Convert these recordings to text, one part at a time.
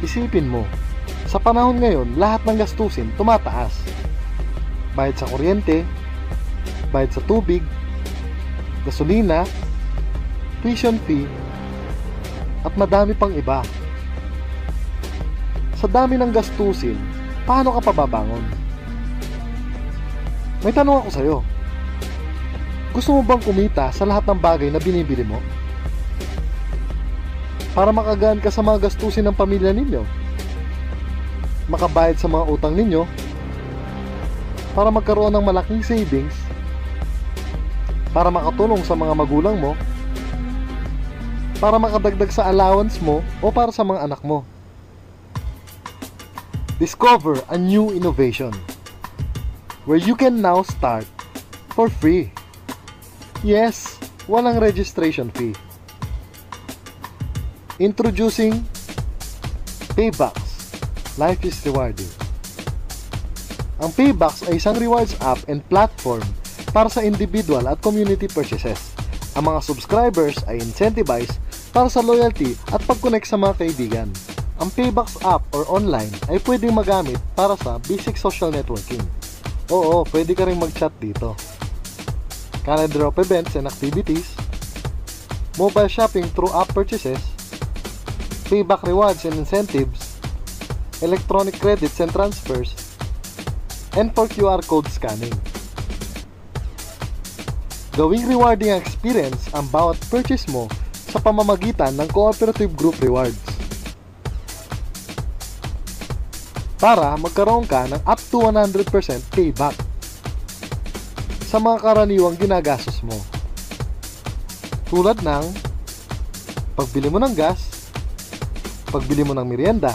Isipin mo, sa panahon ngayon, lahat ng gastusin tumataas. Bayad sa kuryente, bayad sa tubig, gasolina, tuition fee, at madami pang iba. Sa dami ng gastusin, paano ka pababangon? May tanong ako sa'yo. Gusto mo bang kumita sa lahat ng bagay na binibili mo? Para makagaan ka sa mga gastusin ng pamilya ninyo? Makabayad sa mga utang ninyo? Para magkaroon ng malaking savings? Para makatulong sa mga magulang mo? Para makadagdag sa allowance mo o para sa mga anak mo? Discover a new innovation where you can now start for free. Yes, walang registration fee. Introducing Paybacks. Life is rewarding. Ang Paybacks ay isang rewards app and platform para sa individual at community purchases. Ang mga subscribers ay incentivized para sa loyalty at pag-connect sa mga kaibigan. Ang Paybacks app or online ay pwedeng magamit para sa basic social networking. Oo, pwede ka rin mag-chat dito. Calendar of events and activities, mobile shopping through app purchases, payback rewards and incentives, electronic credits and transfers, and for QR code scanning. Gawing rewarding experience ang bawat purchase mo sa pamamagitan ng cooperative group rewards. Para magkaroon ka ng up to 100% payback sa mga karaniwang ginagastos mo. Tulad ng pagbili mo ng gas, pagbili mo ng merienda,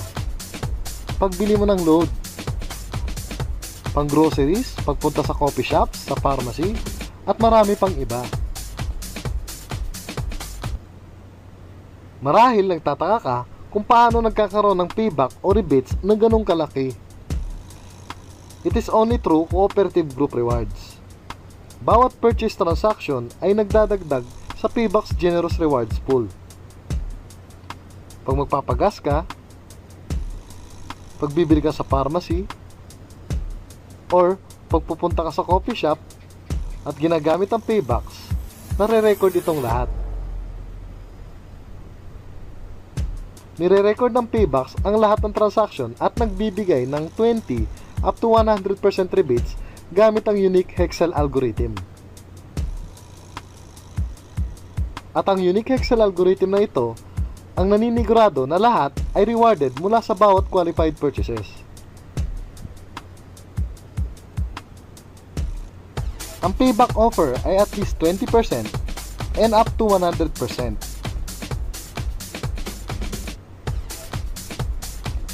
pagbili mo ng load, pang groceries, pagpunta sa coffee shops, sa pharmacy, at marami pang iba. Marahil nagtataka ka kung paano nagkakaroon ng payback o rebates na ganong kalaki. It is only through cooperative group rewards. Bawat purchase transaction ay nagdadagdag sa Paybacks Generous Rewards Pool. Pag magpapagas ka, pag bibili ka sa pharmacy, or pagpupunta ka sa coffee shop at ginagamit ang Paybacks, nare-record itong lahat. Nire-record ng Paybacks ang lahat ng transaction at nagbibigay ng 20 up to 100% rebates gamit ang unique Hexel algorithm. At ang unique Hexel algorithm na ito ang naninigurado na lahat ay rewarded mula sa bawat qualified purchases. Ang payback offer ay at least 20% and up to 100%.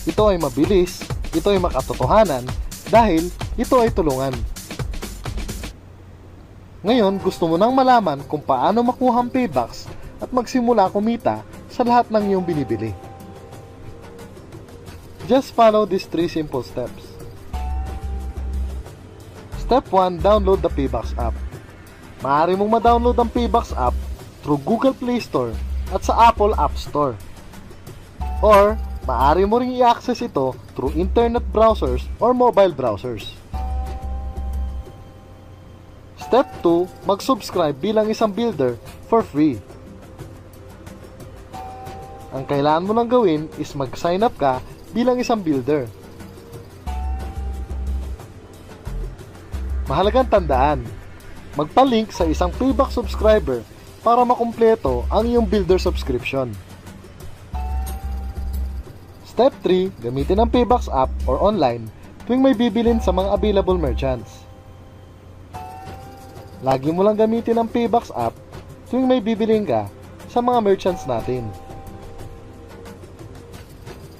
Ito ay mabilis, ito ay makatotohanan dahil ito ay tulungan. Ngayon, gusto mo nang malaman kung paano makuha ang paybacks at magsimula kumita sa lahat ng iyong binibili. Just follow these three simple steps. Step 1, download the Paybacks app. Maaari mong ma-download ang Paybacks app through Google Play Store at sa Apple App Store. Or, maaari mo ring i-access ito through internet browsers or mobile browsers. Step 2, mag-subscribe bilang isang builder for free. Ang kailangan mo lang gawin is mag-sign up ka bilang isang builder. Mahalagang tandaan, magpa-link sa isang payback subscriber para makumpleto ang iyong builder subscription. Step 3, gamitin ang Paybacks app or online tuwing may bibilin sa mga available merchants. Lagi mo lang gamitin ang Paybacks app tuwing may bibilin ka sa mga merchants natin.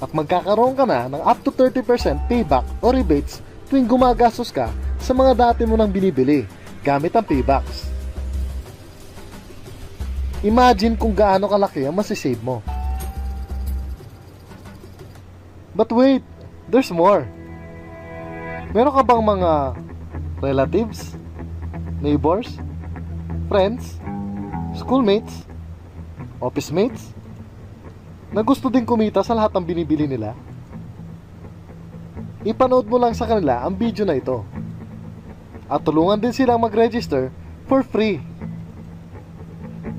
At magkakaroon ka na ng up to 30% payback o rebates tuwing gumagastos ka sa mga dati mo nang binibili gamit ang paybacks. Imagine kung gaano kalaki ang masisave mo. But wait, there's more. Meron ka bang mga relatives, neighbors, friends, schoolmates, office mates, na gusto din kumita sa lahat ng binibili nila? Ipanood mo lang sa kanila ang video na ito. At tulungan din silang mag-register for free.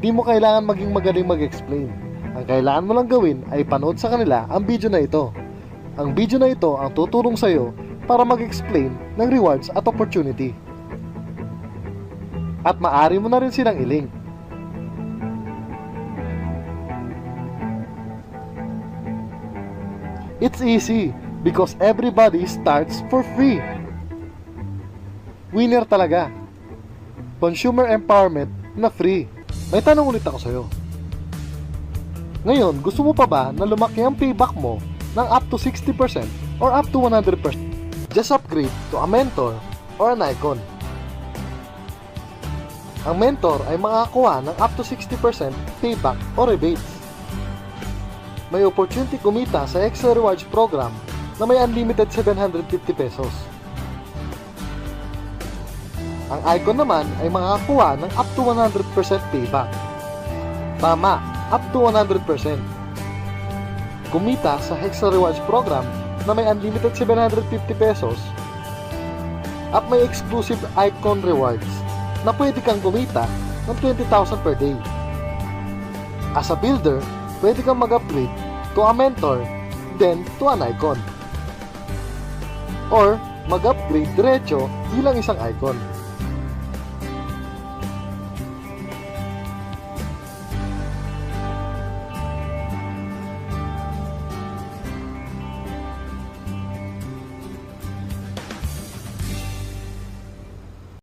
Di mo kailangan maging magaling mag-explain. Ang kailangan mo lang gawin ay panood sa kanila ang video na ito. Ang video na ito ang tutulong sa iyo para mag-explain ng rewards at opportunity. At maari mo na rin silang ilink. It's easy because everybody starts for free. Winner talaga. Consumer empowerment na free. May tanong ulit ako sa'yo. Ngayon, gusto mo pa ba na lumaki ang payback mo ng up to 60% or up to 100%? Just upgrade to a mentor or an icon. Ang mentor ay makakakuha ng up to 60% payback o rebates. May opportunity kumita sa Extra Rewards program na may unlimited 750 pesos. Ang icon naman ay makakakuha ng up to 100% payback. Tama, up to 100%. Kumita sa Extra Rewards program na may unlimited 750 pesos at may exclusive icon rewards na pwede kang kumita ng 20,000 per day. As a builder, pwede kang mag-upgrade to a mentor, then to an icon. Or mag-upgrade diretso bilang isang icon.